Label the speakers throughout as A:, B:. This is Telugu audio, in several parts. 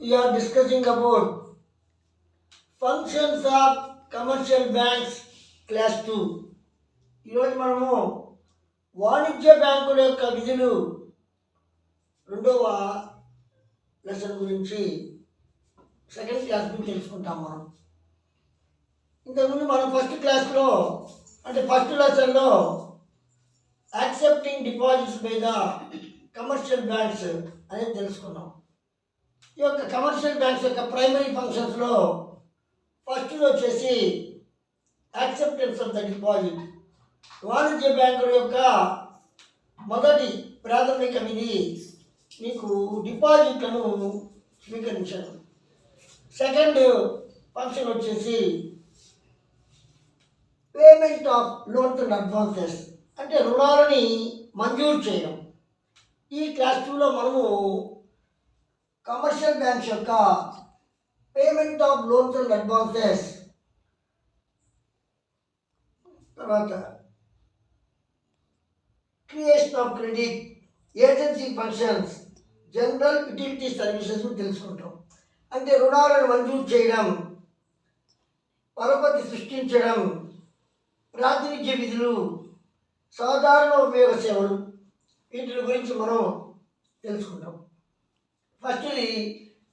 A: we are discussing about functions of commercial banks class 2 ఈరోజు మనము వాణిజ్య బ్యాంకుల యొక్క విధులు రెండవ లెసన్ గురించి సెకండ్ క్లాస్ గురించి తెలుసుకుంటాం మనం. ఇంతకుముందు మనం ఫస్ట్ క్లాస్లో అంటే ఫస్ట్ లెసన్లో యాక్సెప్టింగ్ డిపాజిట్స్ మీద కమర్షియల్ బ్యాంక్స్ అనేది తెలుసుకున్నాం. ఈ యొక్క కమర్షియల్ బ్యాంక్స్ యొక్క ప్రైమరీ ఫంక్షన్స్లో ఫస్ట్లో వచ్చేసి యాక్సెప్టెన్స్ ఆఫ్ ద డిపాజిట్. వాణిజ్య బ్యాంకుల యొక్క మొదటి ప్రాథమిక విధి మీకు డిపాజిట్లను స్వీకరించడం. సెకండ్ ఫంక్షన్ వచ్చేసి payment of loans and advances అంటే రుణాలని మంజూరు చేయడం. ఈ క్లాస్ టూలో మనము కమర్షియల్ బ్యాంక్స్ యొక్క payment of loans and advances తర్వాత creation of credit agency functions general utility services తెలుసుకుంటాం. అంటే రుణాలను మంజూరు చేయడం పరపతి సృష్టించడం ప్రాతినిధ్య విధులు సాధారణ ఉపయోగ సేవలు వీటి గురించి మనం తెలుసుకుంటాం. ఫస్ట్ది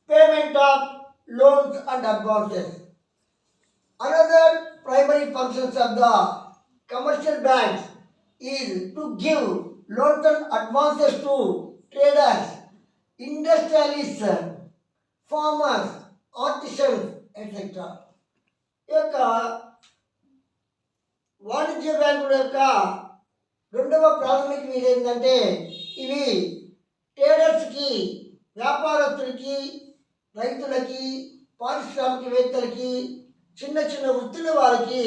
A: payment of loans and advances another primary functions of the commercial banks is to give loans and advances to traders industrialist farmers artisans etcetera ఈ యొక్క వాణిజ్య బ్యాంకుల యొక్క రెండవ ప్రాథమిక మీద ఏంటంటే ఇవి ట్రేడర్స్కి వ్యాపారస్తులకి రైతులకి పారిశ్రామికవేత్తలకి చిన్న చిన్న వృత్తుల వారికి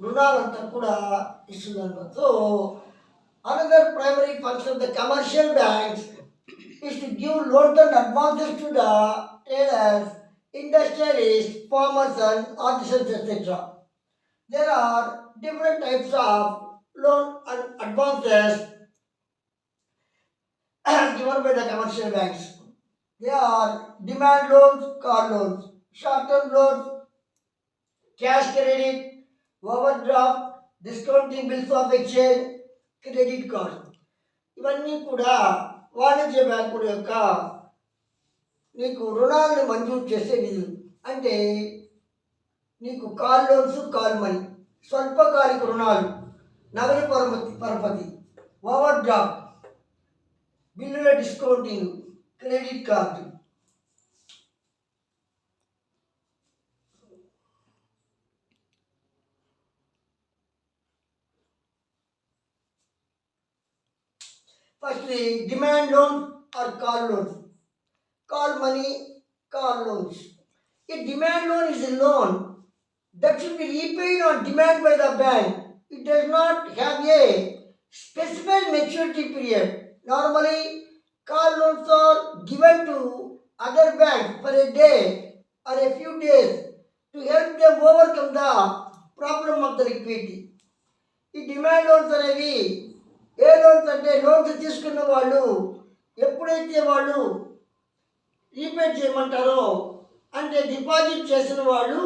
A: రుణాలంతా కూడా ఇస్తున్నారు so another primary function of the commercial banks is to give loan and advances to the traders industrialist farmers and artisans etcetera there are different types of loan and advances given by the commercial banks They are demand loans, car loans, short-term loans, cash credit, overdraft, discounting bills of exchange, credit card. ఇవన్నీ కూడా వాణిజ్య బ్యాంకుల యొక్క నీకు రుణాలను మంజూరు చేసే విధులు అంటే నీకు కాల్ లోన్స్ కాల్ మనీ స్వల్పకాలిక రుణాలు నగదు పరపతి పరపతి ఓవర్ డ్రాఫ్ట్ బిల్లుల discounting Credit card Firstly, demand loan or call loans. Call money, call loans. A demand loan is a loan that should be repaid on demand by the bank. It does not have a specified maturity period. Normally, car loans are given to other banks for a day or a few days to help them overcome the problem of the liquidity. ఈ డిమాండ్ లోన్స్ అనేవి ఏ లోన్స్ అంటే లోన్స్ తీసుకున్న వాళ్ళు ఎప్పుడైతే వాళ్ళు రీపే చేయమంటారో అంటే డిపాజిట్ చేసిన వాళ్ళు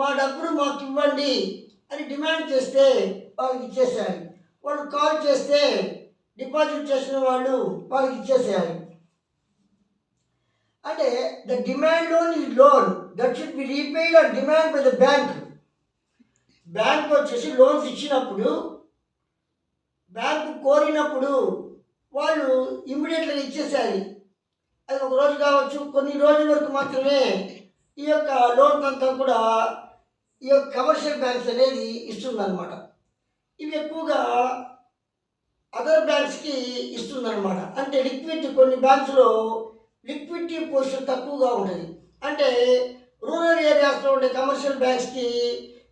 A: మా డబ్బులు మాకు ఇవ్వండి అని డిమాండ్ చేస్తే వాళ్ళకి ఇచ్చేసారు వాళ్ళు కాల్ చేస్తే డిపాజిట్ చేసిన వాళ్ళు వాళ్ళకి ఇచ్చేసేయాలి. అంటే ద డిమాండ్ లోన్ ఈ loan that should be repaid or demand by the bank bank వచ్చేసి లోన్స్ ఇచ్చినప్పుడు బ్యాంకు కోరినప్పుడు వాళ్ళు ఇమ్మీడియట్గా ఇచ్చేసేయాలి. అది ఒక రోజు కావచ్చు కొన్ని రోజుల వరకు మాత్రమే ఈ యొక్క లోన్ అంతా కూడా ఈ యొక్క కమర్షియల్ బ్యాంక్స్ అనేది ఇస్తుందన్నమాట. ఇవి ఎక్కువగా అదర్ బ్యాంక్స్కి ఇస్తుందన్నమాట. అంటే లిక్విడ్ కొన్ని బ్యాంక్స్లో లిక్విడిటీ పోర్షన్ తక్కువగా ఉంటుంది. అంటే రూరల్ ఏరియాస్లో ఉండే కమర్షియల్ బ్యాంక్స్కి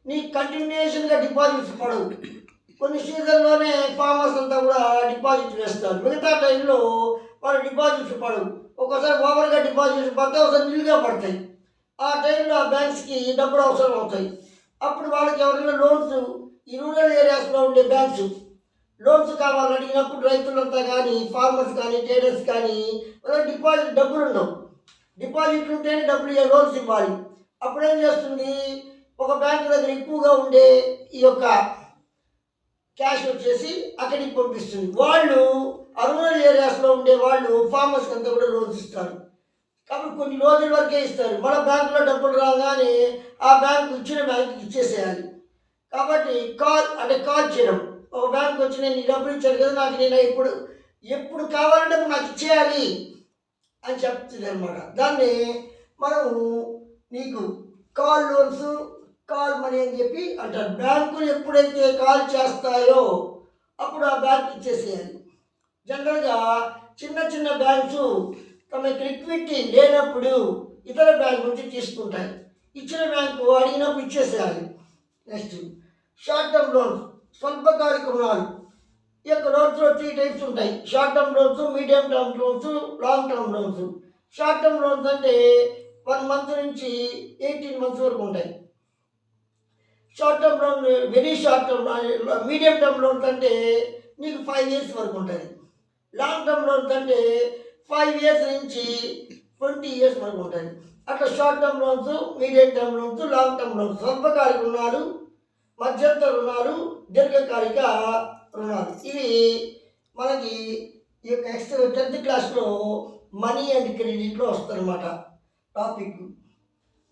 A: నీకు కంటిన్యూషన్గా డిపాజిట్స్ పడవు. కొన్ని సీజన్లోనే ఫార్మర్స్ అంతా కూడా డిపాజిట్ వేస్తారు. మిగతా టైంలో వాళ్ళు డిపాజిట్స్ పడవు. ఒక్కోసారి ఓవర్గా డిపాజిట్స్ పడతాయి ఒకసారి నిల్లుగా పడతాయి. ఆ టైంలో ఆ బ్యాంక్స్కి డబ్బులు అవసరం అవుతాయి. అప్పుడు వాళ్ళకి ఎవరైనా లోన్స్ ఈ రూరల్ ఏరియాస్లో ఉండే బ్యాంక్స్ లోన్స్ కావాలని అడిగినప్పుడు రైతులంతా కానీ ఫార్మర్స్ కానీ ట్రేడర్స్ కానీ మనం డిపాజిట్ డబ్బులు ఉండవు. డిపాజిట్ ఉంటేనే డబ్బులు ఇవ్వాలి, లోన్స్ ఇవ్వాలి. అప్పుడు ఏం చేస్తుంది? ఒక బ్యాంకు దగ్గర ఎక్కువగా ఉండే ఈ యొక్క క్యాష్ వచ్చేసి అక్కడికి పంపిస్తుంది. వాళ్ళు అరుణల్ ఏరియాస్లో ఉండే వాళ్ళు ఫార్మర్స్కి అంతా కూడా లోన్స్ ఇస్తారు. కాబట్టి కొన్ని రోజుల వరకే ఇస్తారు. మన బ్యాంకులో డబ్బులు రాగానే ఆ బ్యాంకు ఇచ్చిన బ్యాంకుకి ఇచ్చేసేయాలి. కాబట్టి కాల్ అంటే కాల్ చేయడం. ఒక బ్యాంక్ వచ్చి నేను నీ డబ్బులు ఇచ్చాను కదా నాకు నేను ఇప్పుడు ఎప్పుడు కావాలంటే నాకు ఇచ్చేయాలి అని చెప్తుంది అనమాట దాన్ని మనము నీకు కాల్ లోన్స్ కాల్ మనీ అని చెప్పి అంటారు. బ్యాంకులు ఎప్పుడైతే కాల్ చేస్తాయో అప్పుడు ఆ బ్యాంక్ ఇచ్చేసేయాలి. జనరల్గా చిన్న చిన్న బ్యాంక్స్ తమకి లిక్విడిటీ లేనప్పుడు ఇతర బ్యాంక్ నుంచి తీసుకుంటాయి. ఇచ్చిన బ్యాంకు అడిగినప్పుడు ఇచ్చేసేయాలి. Next short term loans. స్వల్పకాలిక రుణాలు ఈ యొక్క లోన్స్లో త్రీ టైప్స్ ఉంటాయి. Short term loans medium term loans long term loans short term loans అంటే వన్ మంత్ నుంచి ఎయిటీన్ మంత్స్ వరకు ఉంటాయి. Short term loan very short term medium term loans అంటే నీకు ఫైవ్ ఇయర్స్ వరకు ఉంటుంది లాంగ్ టర్మ్ లోన్స్ అంటే ఫైవ్ ఇయర్స్ నుంచి ట్వంటీ ఇయర్స్ వరకు ఉంటుంది అట్లా short term loans medium term loans long term loans స్వల్పకాలిక రుణాలు మధ్యంతర రుణాలు దీర్ఘకాలిక రుణాలు. ఇవి మనకి ఈ యొక్క ఎక్స్ట్రా టెన్త్ క్లాస్లో మనీ అండ్ క్రెడిట్లో వస్తుందన్నమాట టాపిక్.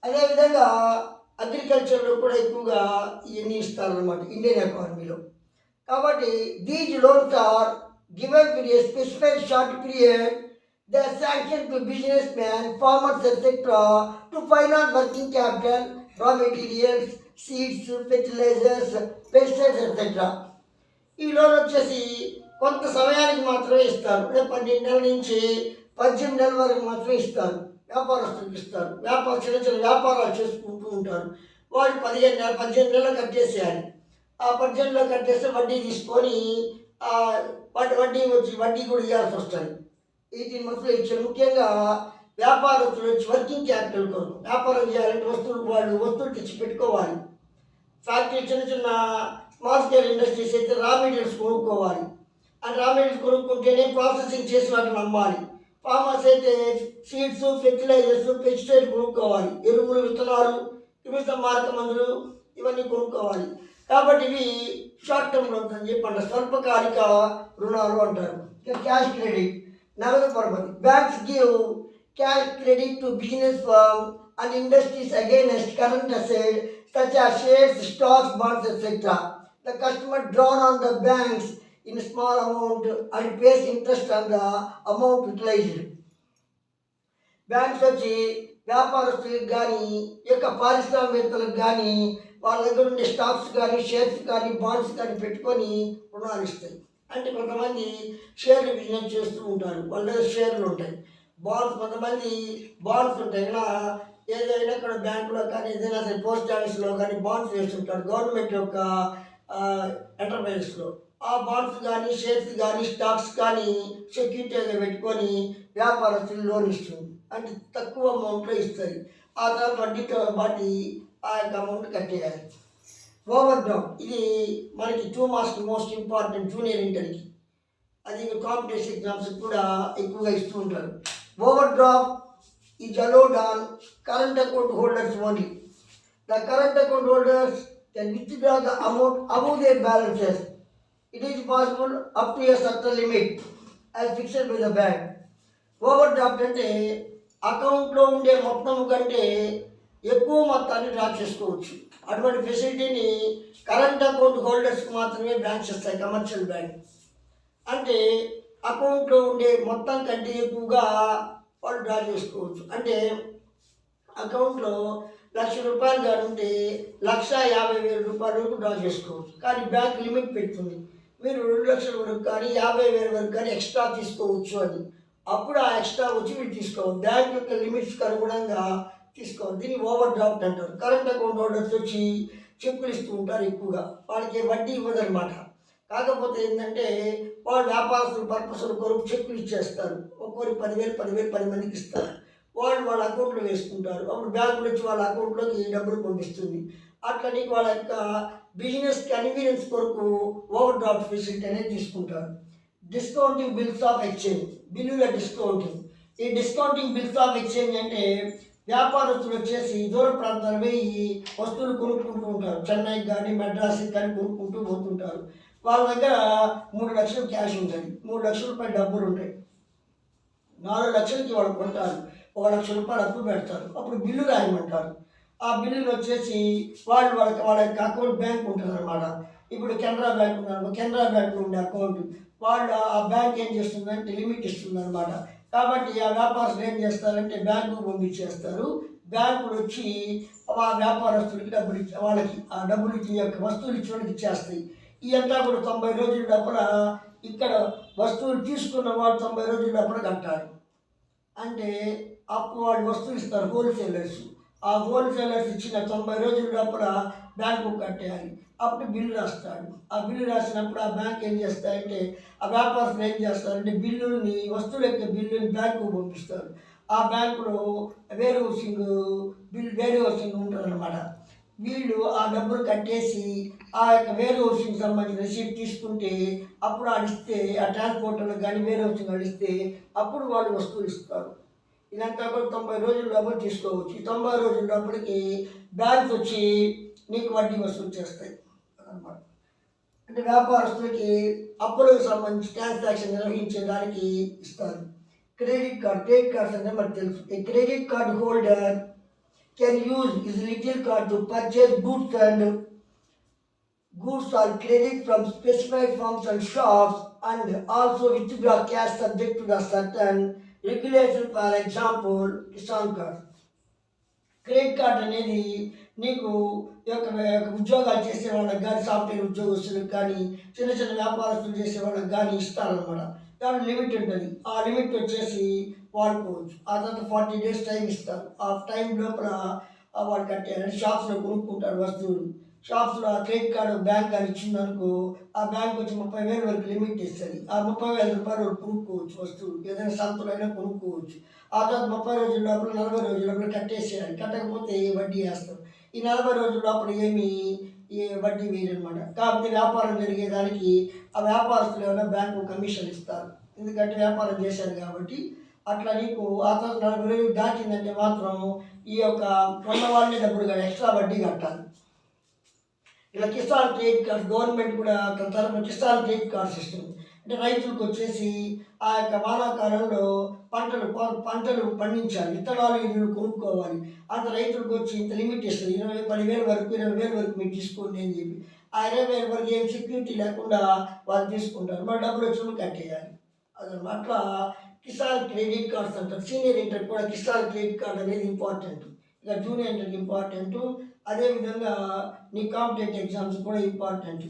A: అదేవిధంగా అగ్రికల్చర్లో కూడా ఎక్కువగా ఇవన్నీ ఇస్తారనమాట ఇండియన్ ఎకానమీలో. కాబట్టి these loans are given with a specified short period. The sanction to business man farmers etcetera to finance working capital raw materials seeds fertilizers pesticides etcetera ఈ లోన్ వచ్చేసి కొంత సమయానికి మాత్రమే ఇస్తారు. అంటే పన్నెండు నెలల నుంచి పద్దెనిమిది నెలల వరకు మాత్రమే ఇస్తారు. వ్యాపారస్తులకు ఇస్తారు. వ్యాపార చిన్న చిన్న వ్యాపారాలు చేసుకుంటూ ఉంటారు. వాళ్ళు పదిహేను నెలలు పద్దెనిమిది నెలలు కట్టేసేయాలి. ఆ పద్దెనిమిది నెలలు కట్టేస్తే వడ్డీ తీసుకొని ఆ వడ్డీ వడ్డీ వచ్చి వడ్డీ కూడా ఇవ్వాల్సి వస్తుంది. ఎయిటీన్ మంత్స్లో ఇచ్చారు ముఖ్యంగా వ్యాపారస్తులు వచ్చి వర్కింగ్ క్యాపిటల్ కోసం వ్యాపారం చేయాలంటే వస్తువులు వాళ్ళు వస్తువులు తెచ్చి పెట్టుకోవాలి. ఫ్యాక్టరీ చిన్న చిన్న స్మాల్ స్కేల్ ఇండస్ట్రీస్ అయితే రా మెటీరియల్స్ కొనుక్కోవాలి. ఆ రా మెటీరియల్స్ కొనుక్కుంటేనే ప్రాసెసింగ్ చేసి వాటిని అమ్మాలి. ఫార్మర్స్ అయితే సీడ్స్ ఫెర్టిలైజర్స్ పెస్టిసైడ్ కొనుక్కోవాలి. ఎరువులు విత్తనాలు వివిధ మార్క మందులు ఇవన్నీ కొనుక్కోవాలి. కాబట్టి ఇవి షార్ట్ టర్మ్ లోన్స్ అని చెప్పి అంటారు. స్వల్పకాలిక రుణాలు అంటారు. క్యాష్ క్రెడిట్ నగదు పరపతి. Banks give cash credit to business firm and industries against current asset such as shares, stocks, bonds, etc. The customer drawn on the banks in small amount and pays interest on the amount utilized. Banks వచ్చి వ్యాపారస్తులకు కానీ యొక్క పారిశ్రామికవేత్తలకు కానీ వాళ్ళ దగ్గర ఉండే స్టాక్స్ కానీ షేర్స్ కానీ బాండ్స్ కానీ పెట్టుకొని రుణాలు ఇస్తాయి అంటే కొంతమంది షేర్లు బిజినెస్ చేస్తూ ఉంటారు వాళ్ళ దగ్గర షేర్లు ఉంటాయి బాండ్స్ కొంతమంది బాండ్స్ ఉంటాయి ఇలా ఏదైనా ఇక్కడ బ్యాంకులో కానీ ఏదైనా సరే పోస్ట్ ఆఫీస్లో కానీ బాండ్స్ వేస్తుంటారు. గవర్నమెంట్ యొక్క ఎంటర్ప్రైజెస్లో ఆ బాండ్స్ కానీ షేర్స్ కానీ స్టాక్స్ కానీ సెక్యూరిటీగా పెట్టుకొని వ్యాపారస్తులు లోన్ ఇస్తుంది. అంటే తక్కువ అమౌంట్లో ఇస్తుంది. ఆ తర్వాత వడ్డీతో బట్టి ఆ యొక్క అమౌంట్ కట్టేయాలి. ఓవర్ డ్రామ్ ఇది మనకి two marks most important junior ఇంటర్కి అది కాంపిటేషన్ ఎగ్జామ్స్ కూడా ఎక్కువగా ఇస్తూ ఉంటారు. Overdraft is allowed on current account holders only. The current account holders can withdraw the amount above their balances. It is possible up to a certain limit as fixed by the bank. Overdraft అంటే అకౌంట్లో ఉండే మొత్తం కంటే ఎక్కువ మొత్తాన్ని డ్రా చేసుకోవచ్చు అటువంటి ఫెసిలిటీని కరెంట్ అకౌంట్ హోల్డర్స్కి మాత్రమే బ్యాంక్స్ ఇస్తాయి కమర్షియల్ బ్యాంక్ అంటే అకౌంట్లో ఉండే మొత్తం కంటే ఎక్కువగా వాళ్ళు డ్రా చేసుకోవచ్చు. అంటే అకౌంట్లో లక్ష రూపాయలు కానీ ఉంటే లక్ష యాభై వేల రూపాయల వరకు డ్రా చేసుకోవచ్చు. కానీ బ్యాంక్ లిమిట్ పెడుతుంది. మీరు రెండు లక్షల వరకు కానీ యాభై వేల వరకు కానీ ఎక్స్ట్రా తీసుకోవచ్చు అని. అప్పుడు ఆ ఎక్స్ట్రా వచ్చి మీరు తీసుకోవాలి బ్యాంక్ యొక్క లిమిట్స్కి అనుగుణంగా తీసుకోవాలి. దీన్ని ఓవర్ డ్రాఫ్ట్ అంటారు. కరెంట్ అకౌంట్ హోల్డర్స్ వచ్చి చెక్కులు ఇస్తూ ఉంటారు ఎక్కువగా. వాళ్ళకి వడ్డీ ఇవ్వదనమాట కాకపోతే ఏంటంటే వాళ్ళు వ్యాపారస్తులు పర్పస్ల కొరకు చెక్కులు ఇచ్చేస్తారు. ఒక్కొక్కరు పదివేలు పదివేలు పది మందికి ఇస్తారు. వాళ్ళు వాళ్ళ అకౌంట్లో వేసుకుంటారు. అప్పుడు బ్యాంకు నుంచి వాళ్ళ అకౌంట్లోకి డబ్బులు పంపిస్తుంది. అట్లా నీకు వాళ్ళ యొక్క బిజినెస్ కన్వీనియన్స్ కొరకు ఓవర్ డ్రాఫ్ట్ ఫెసిలిటీ అనేది తీసుకుంటారు. డిస్కౌంటింగ్ బిల్స్ ఆఫ్ ఎక్స్చేంజ్ బిల్లుల డిస్కౌంటింగ్ ఈ డిస్కౌంటింగ్ బిల్స్ ఆఫ్ ఎక్స్చేంజ్ అంటే వ్యాపారస్తులు వచ్చేసి దూర ప్రాంతాలు ఈ వస్తువులు కొనుక్కుంటూ ఉంటారు. చెన్నైకి కానీ మెడ్రాస్కి కానీ కొనుక్కుంటూ పోతుంటారు. వాళ్ళ దగ్గర మూడు లక్షలు క్యాష్ ఉంటుంది. మూడు లక్షల రూపాయలు డబ్బులు ఉంటాయి. నాలుగు లక్షలకి వాళ్ళు కొంటారు. ఒక లక్ష రూపాయలు అప్పు పెడతారు. అప్పుడు బిల్లు రాయమంటారు. ఆ బిల్లులు వచ్చేసి వాళ్ళు వాళ్ళకి వాళ్ళ యొక్క అకౌంట్ బ్యాంక్ ఉంటుంది అనమాట ఇప్పుడు కెనరా బ్యాంక్ ఉన్నారు కెనరా బ్యాంక్లో ఉండే అకౌంట్. వాళ్ళు ఆ బ్యాంక్ ఏం చేస్తుందంటే లిమిట్ ఇస్తుంది అనమాట కాబట్టి ఆ వ్యాపారస్తులు ఏం చేస్తారంటే బ్యాంకు పంపించేస్తారు. బ్యాంకులు వచ్చి ఆ వ్యాపారస్తులకి డబ్బులు ఇచ్చి వాళ్ళకి ఆ డబ్బులు ఇచ్చి యొక్క వస్తువులు ఇచ్చేవాళ్ళకి ఇచ్చేస్తాయి. ఇదంతా కూడా తొంభై రోజుల లోపల ఇక్కడ వస్తువులు తీసుకున్న వాడు తొంభై రోజుల లోపల కట్టాలి. అంటే అప్పుడు వాళ్ళు వస్తువులు ఇస్తారు హోల్సేలర్స్ ఆ హోల్సేలర్స్ ఇచ్చిన తొంభై రోజుల లోపల బ్యాంకు కట్టేయాలి. అప్పుడు బిల్లు రాస్తాడు. ఆ బిల్లు రాసినప్పుడు ఆ బ్యాంక్ ఏం చేస్తారంటే ఆ వ్యాపారస్తులు ఏం చేస్తారంటే బిల్లుల్ని వస్తువుల యొక్క బిల్లుని బ్యాంకు పంపిస్తారు. ఆ బ్యాంకులో వేరే హౌసింగ్ బిల్ వేరే హౌసింగ్ ఉంటుందన్నమాట. వీళ్ళు ఆ డబ్బులు కట్టేసి ఆ యొక్క వేరే హౌసింగ్ సంబంధించిన రిసీప్ట్ తీసుకుంటే అప్పుడు అడిస్తే ఆ ట్రాన్స్పోర్టర్లు కానీ వేరే హౌసింగ్ అడిస్తే అప్పుడు వాళ్ళు వస్తువులు ఇస్తారు. ఇదంతా కూడా తొంభై రోజుల లోపల తీసుకోవచ్చు. ఈ తొంభై రోజుల లోపలికి బ్యాంక్ వచ్చి నీకు వడ్డీ వసూలు చేస్తాయి. అనమాట అంటే వ్యాపారస్తులకి అప్పులకు సంబంధించి ట్రాన్సాక్షన్ నిర్వహించడానికి ఇస్తారు. క్రెడిట్ కార్డ్ క్రెడిట్ కార్డ్స్ అంటే మనకు తెలుసు. Credit card holder can use his little card to purchase goods and goods or credit from specified firms and shops and also withdraw cash subject to the certain regulation. For example Kisan card credit card అనేది నీకు యొక్క యొక్క ఉద్యోగాలు చేసే వాళ్ళకి కానీ సాఫ్ట్వేర్ ఉద్యోగస్తులకు కానీ చిన్న చిన్న వ్యాపారస్తులు చేసే వాళ్ళకి కానీ ఇస్తారనమాట దాని లిమిట్ ఉంటుంది. ఆ లిమిట్ వచ్చేసి వాడుకోవచ్చు. ఆ తర్వాత ఫార్టీ డేస్ టైం ఇస్తారు. ఆ టైం లోపల వాడు వాళ్ళు షాప్స్లో కొనుక్కుంటారు వస్తువులు. షాప్స్లో ఆ క్రెడిట్ కార్డు బ్యాంక్ అని ఇచ్చిందనుకో ఆ బ్యాంక్ వచ్చి ముప్పై వేల వరకు లిమిట్ ఇస్తుంది. ఆ ముప్పై వేల రూపాయలు కొనుక్కోవచ్చు వస్తువులు. ఏదైనా సంతులైనా అయినా కొనుక్కోవచ్చు. ఆ తర్వాత ముప్పై రోజుల లోపల నలభై రోజుల లోపల కట్టేసేయాలి. కట్టకపోతే వడ్డీ వేస్తారు? ఈ నలభై రోజుల లోపల ఏమి ఈ వడ్డీ వేయరనమాట. కాకపోతే వ్యాపారం జరిగేదానికి ఆ వ్యాపారస్తులు ఏమైనా బ్యాంకు కమిషన్ ఇస్తారు. ఎందుకంటే వ్యాపారం చేశారు కాబట్టి అట్లా నీకు ఆ తర్వాత నలభై రోజులు దాటిందంటే మాత్రం ఈ యొక్క కొన్న వాళ్ళని డబ్బులు కానీ ఎక్స్ట్రా వడ్డీ కట్టాలి. ఇలా కిసాన్ క్రెడిట్ కార్డ్ గవర్నమెంట్ కూడా తన తరఫున కిసాన్ క్రెడిట్ కార్డ్స్ ఇస్తుంది అంటే రైతులకు వచ్చేసి ఆ యొక్క వానాకాలంలో పంటలు పంటలు పండించాలి విత్తనాలు ఎరువులు కొనుక్కోవాలి. అంత రైతులకు వచ్చి ఇంత లిమిట్ ఇస్తుంది. ఇరవై పదివేల వరకు ఇరవై వేల వరకు మీరు తీసుకోండి అని చెప్పి. ఆ ఇరవై వేల వరకు ఏం సెక్యూరిటీ లేకుండా వాళ్ళు తీసుకుంటారు. మరి డబ్బులు వచ్చి కట్టేయాలి. అదనమాట. అట్లా కిసాన్ క్రెడిట్ కార్డ్స్ అంటారు సీనియర్ ఇంటర్ కూడా కిసాన్ క్రెడిట్ కార్డ్ అనేది ఇంపార్టెంట్ ఇక జూనియర్ ఇంటర్కి ఇంపార్టెంట్ అదేవిధంగా నీ కాంపిటేటివ్ ఎగ్జామ్స్ కూడా important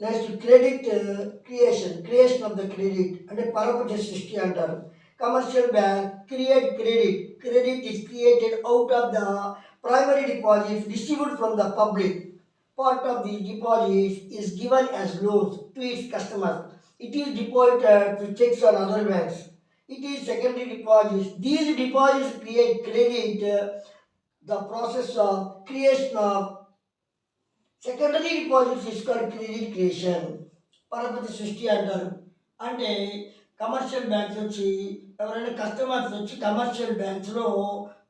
A: next credit creation creation of the credit అంటే పరపతి సృష్టి అంటారు commercial bank create credit credit is created out of the primary deposits distribute from the public part of the deposit is given as loans to its customers. It is deposited to checks on other banks. It is secondary deposits. These deposits create credit. uh, the process of creation of secondary deposits is called credit creation. పరపతి సృష్టి అంటారు అంటే కమర్షియల్ బ్యాంక్స్ వచ్చి ఎవరైనా కస్టమర్స్ వచ్చి కమర్షియల్ బ్యాంక్స్లో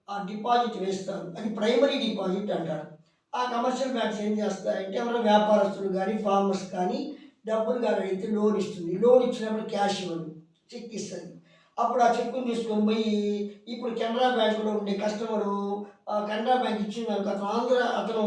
A: ఆ డిపాజిట్ వేస్తారు అది ప్రైమరీ డిపాజిట్ అంటారు ఆ కమర్షియల్ బ్యాంక్స్ ఏం చేస్తాయంటే ఎవరైనా వ్యాపారస్తులు కానీ ఫార్మర్స్ కానీ డబ్బులు కానీ అయితే లోన్ ఇస్తుంది. లోన్ ఇచ్చినప్పుడు క్యాష్ ఇవ్వదు చెక్ ఇస్తుంది. అప్పుడు ఆ చెక్కుని తీసుకొని పోయి ఇప్పుడు కెనరా బ్యాంకులో ఉండే కస్టమరు ఆ కెనరా బ్యాంక్ ఇచ్చిన అతను ఆంధ్ర అతను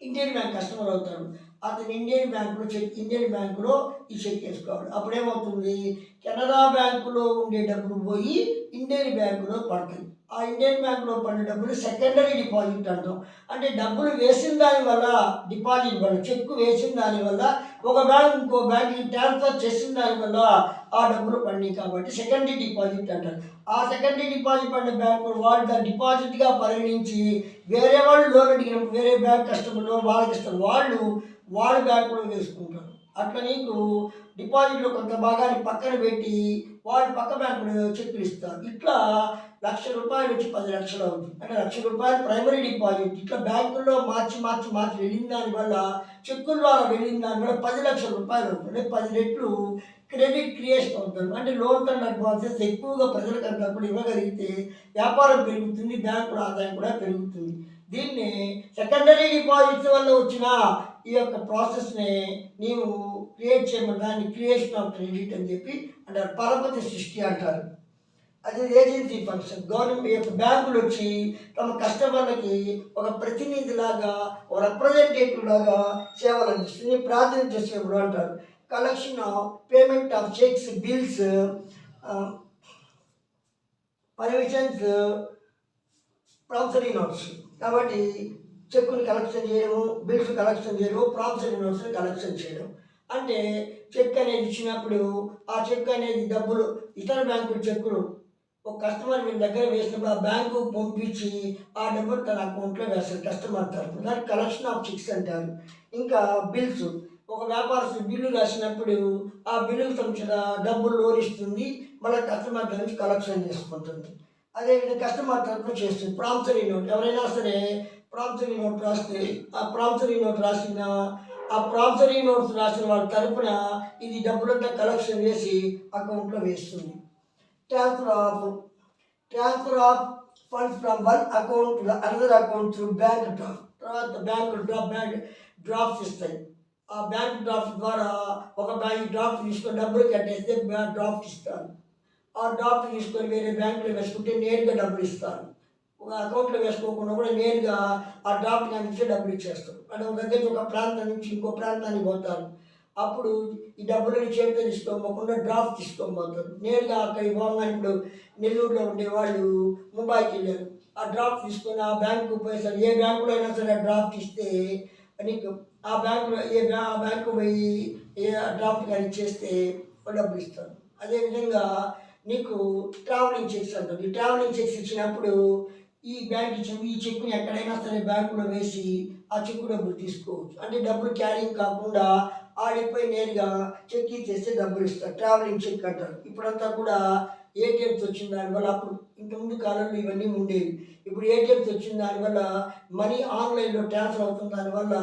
A: ఇండియన్ బ్యాంక్ కస్టమర్ అవుతాడు. అతను ఇండియన్ బ్యాంకులో చెక్ ఇండియన్ బ్యాంకులో ఈ చెక్ వేసుకోవాలి. అప్పుడేమవుతుంది కెనరా బ్యాంకులో ఉండే డబ్బులు పోయి ఇండియన్ బ్యాంకులో పడతాయి. ఆ ఇండియన్ బ్యాంకులో పడిన డబ్బులు సెకండరీ డిపాజిట్ అంటాం. అంటే డబ్బులు వేసిన దాని వల్ల డిపాజిట్ వల్ల చెక్కు వేసిన దాని వల్ల ఒక బ్యాంక్ ఇంకో బ్యాంక్కి ట్రాన్స్ఫర్ చేసిన దానివల్ల ఆ డబ్బులు పడినాయి కాబట్టి సెకండరీ డిపాజిట్ అంటారు. ఆ సెకండరీ డిపాజిట్ పడిన బ్యాంక్ వాళ్ళు దాన్ని డిపాజిట్గా పరిగణించి వేరే వాళ్ళు లోన్ అడిగినప్పుడు వేరే బ్యాంక్ కస్టమర్లు వాళ్ళకి ఇస్తారు వాళ్ళు వాళ్ళ బ్యాంకులో వేసుకుంటారు. అట్లా నీకు డిపాజిట్లో కొంత భాగాన్ని పక్కన పెట్టి వాళ్ళు పక్క బ్యాంకులు చెక్కులు ఇస్తారు. ఇట్లా లక్ష రూపాయలు వచ్చి పది లక్షలు అవుతుంది. అంటే లక్ష రూపాయలు ప్రైమరీ డిపాజిట్ ఇట్లా బ్యాంకుల్లో మార్చి మార్చి మార్చి వెళ్ళిన దానివల్ల చెక్కుల ద్వారా వెళ్ళిన దానివల్ల పది లక్షల రూపాయలు అవుతుంది. పది రెట్లు క్రెడిట్ క్రియేషన్ అవుతుంది. అంటే లోన్ కన్నా అడ్వాన్సెస్ ఎక్కువగా ప్రజలకు అంతప్పుడు ఇవ్వగలిగితే వ్యాపారం పెరుగుతుంది బ్యాంకుల ఆదాయం కూడా పెరుగుతుంది. దీన్ని సెకండరీ డిపాజిట్స్ వల్ల వచ్చిన ఈ యొక్క ప్రాసెస్ని నీవు క్రియేట్ చేయమని దాన్ని క్రియేషన్ ఆఫ్ క్రెడిట్ అని చెప్పి అంటారు పరపతి సృష్టి అంటారు. అది ఏజెన్సీ ఫంక్షన్ గవర్నమెంట్ యొక్క బ్యాంకులు వచ్చి తమ కస్టమర్లకి ఒక ప్రతినిధిలాగా ఒక రిప్రజెంటేటివ్ లాగా సేవలు అందిస్తుంది. ప్రాతినిధ్య సేవలు అంటారు? Collection of payment of cheques bills permissions promissory notes కాబట్టి చెక్కుని కలెక్షన్ చేయడము బిల్స్ కలెక్షన్ చేయడము ప్రామిసరీ నోట్స్ని కలెక్షన్ చేయడం. అంటే చెక్ అనేది ఇచ్చినప్పుడు ఆ చెక్ అనేది డబ్బులు ఇతర బ్యాంకుల చెక్కులు ఒక కస్టమర్ మీ దగ్గర వేసినప్పుడు ఆ బ్యాంకు పంపించి ఆ డబ్బులు తన అకౌంట్లో వేస్తారు కస్టమర్ తరఫున. దాన్ని కలెక్షన్ ఆఫ్ చెక్స్ అంటారు. ఇంకా బిల్స్ ఒక వ్యాపారస్తు బిల్లు రాసినప్పుడు ఆ బిల్లుకు సంబంధించిన డబ్బులు లోన్ ఇస్తుంది మళ్ళీ కస్టమర్ నుంచి కలెక్షన్ చేసుకుంటుంది. అదేవిధంగా కస్టమర్ తరఫున చేస్తుంది. ప్రామిసరీ నోట్ ఎవరైనా సరే ప్రామిసరీ నోట్ రాస్తే ఆ ప్రామిసరీ నోట్ రాసిన ఆ ప్రామిసరీ నోట్స్ రాసిన వాళ్ళ తరపున ఇది డబ్బులంతా కలెక్షన్ చేసి అకౌంట్లో వేస్తుంది. Transfer of transfer of funds from one account to another account through bank draft తర్వాత బ్యాంక్ డ్రాప్ బ్యాంక్ డ్రాఫ్ట్స్ ఇస్తాయి ఆ బ్యాంక్ డ్రాఫ్ట్ ద్వారా ఒక బ్యాంక్ డ్రాఫ్ట్ తీసుకొని డబ్బులు కట్టేస్తే బ్యాంక్ డ్రాఫ్ట్ ఇస్తాను ఆ డ్రాఫ్ట్ తీసుకొని వేరే బ్యాంకులో వేసుకుంటే నేరుగా డబ్బులు ఇస్తాను ఒక అకౌంట్లో వేసుకోకుండా కూడా నేరుగా ఆ డ్రాఫ్ట్ నుంచి డబ్బులు ఇచ్చేస్తాను అంటే ఒక దగ్గర ఒక ప్రాంతం నుంచి ఇంకో ప్రాంతానికి పోతాను అప్పుడు ఈ డబ్బులని చేతితో తీసుకోకపోకుండా డ్రాఫ్ట్ తీసుకోబోతారు నేరుగా అక్కడ పోగానే ఇప్పుడు నెల్లూరులో ఉండే వాళ్ళు ముంబైకి వెళ్ళారు. ఆ డ్రాఫ్ట్ తీసుకొని ఆ బ్యాంకు పోయేసారి ఏ బ్యాంకులో అయినా సరే ఆ డ్రాఫ్ట్ ఇస్తే నీకు ఆ బ్యాంకులో ఏ ఆ బ్యాంకు పోయి ఏ డ్రాఫ్ట్ కానీ ఇచ్చేస్తే డబ్బులు ఇస్తారు. అదేవిధంగా నీకు ట్రావెలింగ్ చెక్స్ అంటారు. ఈ ట్రావెలింగ్ చెక్స్ ఇచ్చినప్పుడు ఈ బ్యాంక్ ఇచ్చిన ఈ చెక్కుని ఎక్కడైనా సరే బ్యాంకులో వేసి ఆ చెక్కు డబ్బులు తీసుకోవచ్చు. అంటే డబ్బులు క్యారింగ్ కాకుండా ఆడిపోయి నేరుగా చెక్ ఇచ్చేస్తే డబ్బులు ఇస్తారు. ట్రావెలింగ్ చెక్ అంటారు ఇప్పుడంతా కూడా ఏటీఎంస్ వచ్చిన దానివల్ల అప్పుడు ఇంతకుముందు కాలంలో ఇవన్నీ ఉండేవి. ఇప్పుడు ఏటీఎంస్ వచ్చిన దానివల్ల మనీ ఆన్లైన్లో ట్రాన్స్ఫర్ అవుతున్న దానివల్ల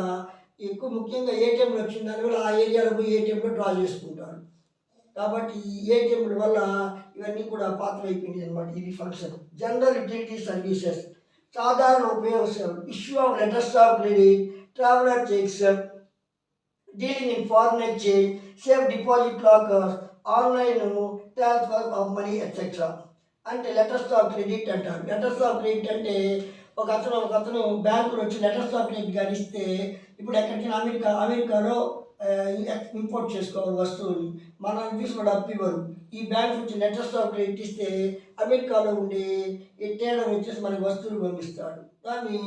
A: ఎక్కువ ముఖ్యంగా ఏటీఎంలు వచ్చిన దానివల్ల ఆ ఏరియాలో పోయి ఏటీఎంలో డ్రా చేసుకుంటారు. కాబట్టి ఏటీఎంల వల్ల ఇవన్నీ కూడా పాత్ర అయిపోయింది అనమాట ఇవి ఫంక్షన్. జనరల్ యుటిలిటీ సర్వీసెస్ సాధారణ ఉపయోగ సేవలు issue of letters of credit traveller cheques dealing in foreign exchange safe deposit lockers online transfer of money etcetera అంటే లెటర్స్ ఆఫ్ క్రెడిట్ అంటారు లెటర్స్ ఆఫ్ క్రెడిట్ అంటే ఒక అతను ఒక అతను బ్యాంకులో వచ్చి లెటర్స్ ఆఫ్ క్రెడిట్ కానీ ఇస్తే ఇప్పుడు ఎక్కడికైనా అమెరికా అమెరికాలో ఇంపోర్ట్ చేసుకోవాలి వస్తువుని. మనం తీసుకున్న అప్పివ్వరు ఈ బ్యాంక్ నుంచి లెటర్స్ ఆఫ్ క్రెడిట్ ఇస్తే అమెరికాలో ఉండే ఈ తేడా వచ్చేసి మనకి వస్తువులు పంపిస్తాడు. దాన్ని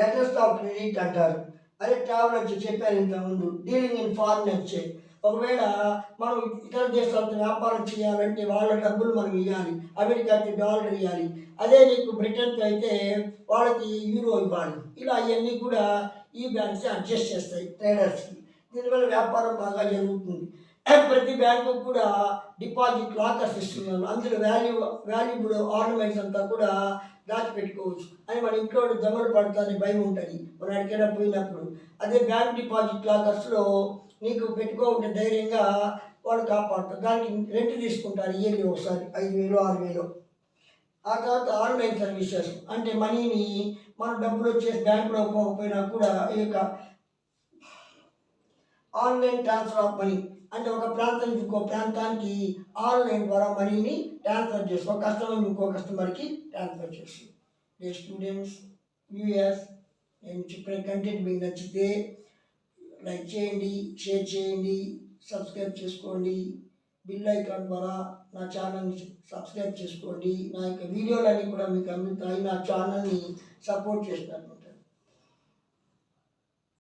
A: లెటర్స్ ఆఫ్ క్రెడిట్ అంటారు. అదే ట్రావెల్ వచ్చి చెప్పారు ఇంతకుముందు. డీలింగ్ ఇన్ ఫారిన్ ఎక్స్చేంజ్ ఒకవేళ మనం ఇతర దేశాలతో వ్యాపారం చేయాలంటే వాళ్ళ డబ్బులు మనం ఇవ్వాలి అమెరికాకి డాలర్ ఇవ్వాలి అదే నీకు బ్రిటన్కి అయితే వాళ్ళకి యూరో ఇవ్వాలి. ఇలా అవన్నీ కూడా ఈ బ్యాంక్స్ అడ్జస్ట్ చేస్తాయి ట్రేడర్స్కి దీనివల్ల వ్యాపారం బాగా జరుగుతుంది. ప్రతి బ్యాంకు కూడా డిపాజిట్ లాకర్స్ ఇస్తున్నారు. అందులో వాల్యూ వాల్యూబుల్ ఆర్నమెంట్స్ అంతా కూడా దాచిపెట్టుకోవచ్చు. అని మన ఇంట్లో దొంగలు పడతారని భయం ఉంటుంది. మనం ఎక్కడికైనా పోయినప్పుడు అదే బ్యాంక్ డిపాజిట్ లాకర్స్లో నీకు పెట్టుకోకుంటే ధైర్యంగా వాళ్ళు కాపాడుతారు దానికి రెంట్ తీసుకుంటారు ఇయర్లీ ఒకసారి ఐదు వేలు ఆరు వేలు. ఆ తర్వాత ఆన్లైన్ సర్వీసెస్ అంటే మనీని మన డబ్బులు వచ్చేసి బ్యాంకులో పోకపోయినా కూడా ఈ యొక్క ఆన్లైన్ ట్రాన్స్ఫర్ ఆఫ్ మనీ అంటే ఒక ప్రాంతం నుంచి ఇంకో ప్రాంతానికి ఆన్లైన్ ద్వారా మనీని ట్రాన్స్ఫర్ చేసి ఒక కస్టమర్ ఇంకో కస్టమర్కి ట్రాన్స్ఫర్ చేసి డే స్టూడెంట్స్ వ్యూయర్స్ నేను చెప్పిన కంటెంట్ మీకు నచ్చితే లైక్ చేయండి షేర్ చేయండి సబ్స్క్రైబ్ చేసుకోండి. బిల్ ఐకాన్ ద్వారా నా ఛానల్ని సబ్స్క్రైబ్ చేసుకోండి. నా యొక్క వీడియోలన్నీ కూడా మీకు అందుతాయి. నా ఛానల్ని సపోర్ట్ చేసినట్టు